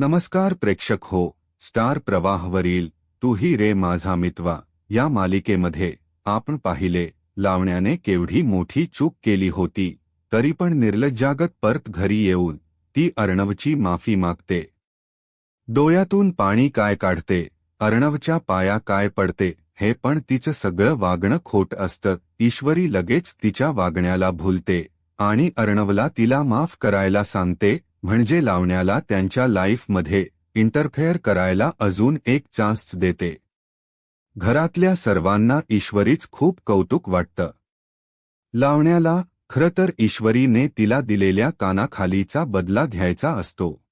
नमस्कार प्रेक्षक हो स्टार प्रवाहवरील तू ही रे माझा मितवा या मालिकेमध्ये आपण पाहिले लावण्याने केवढी मोठी चूक केली होती तरी पण निर्लज्जागत परत घरी येऊन ती अर्णवची माफी मागते. डोळ्यातून पाणी काय काढते अर्णवच्या पाया काय पडते हे पण तिचं सगळं वागणं खोट असतं ईश्वरी लगेच तिच्या वागण्याला भूलते आणि अर्णवला तिला माफ करायला सांगते म्हणजे लावण्याला त्यांच्या लाईफमध्ये इंटरफेअर करायला अजून एक चान्स देते. घरातल्या सर्वांना ईश्वरीच खूप कौतुक वाटतं. लावण्याला खरं तर ईश्वरीने तिला दिलेल्या कानाखालीचा बदला घ्यायचा असतो.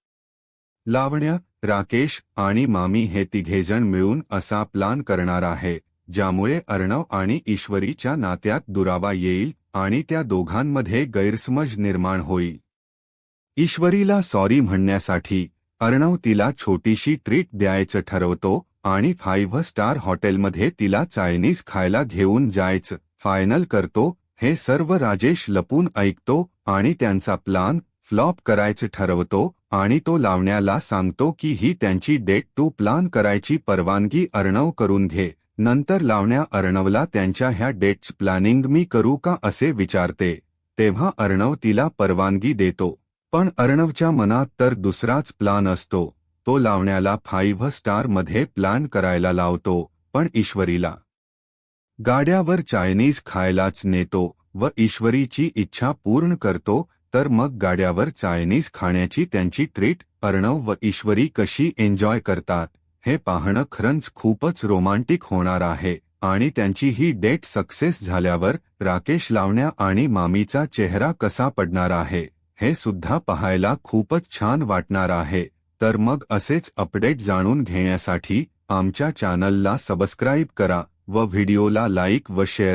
लावण्या राकेश आणि मामी हे तिघेजण मिळून असा प्लान करणार आहे ज्यामुळे अर्णव आणि ईश्वरीच्या नात्यात दुरावा येईल आणि त्या दोघांमध्ये गैरसमज निर्माण होईल. ईश्वरीला सॉरी म्हणण्यासाठी अर्णव तिला छोटीशी ट्रीट द्यायचं ठरवतो आणि फाईव्ह स्टार हॉटेलमध्ये तिला चायनीज खायला घेऊन जायचं. फायनल करतो हे सर्व राजेश लपून ऐकतो आणि त्यांचा प्लान फ्लॉप करायचं ठरवतो आणि तो लावण्याला सांगतो की ही त्यांची डेट टू प्लान करायची परवानगी अर्णव करून घे. नंतर लावण्या अर्णवला त्यांच्या ह्या डेट्स प्लॅनिंग मी करू का असे विचारते. तेव्हा अर्णव तिला परवानगी देतो. पण अर्णवच्या मनात तर दुसराच प्लान असतो. तो लावण्याला फाईव्ह स्टारमध्ये प्लान प्लॅन करायला लावतो पण ईश्वरीला. गाड्यावर चायनीज खायलाच नेतो व ईश्वरीची इच्छा पूर्ण करतो तर मग गाड्यावर चायनीज खाण्याची त्यांची ट्रीट अर्णव व ईश्वरी कशी एन्जॉय करतात हे पाहणं खरंच खूपच रोमांटिक होणार आहे आणि त्यांची ही डेट सक्सेस झाल्यावर राकेश लावण्या आणि मामीचा चेहरा कसा पडणार आहे? हे सुद्धा पाहायला खूपच छान वाटणार आहे. तर मग असेच अपडेट जाणून घेण्यासाठी आमच्या चॅनलला सबस्क्राईब करा व व्हिडिओला लाईक व शेअर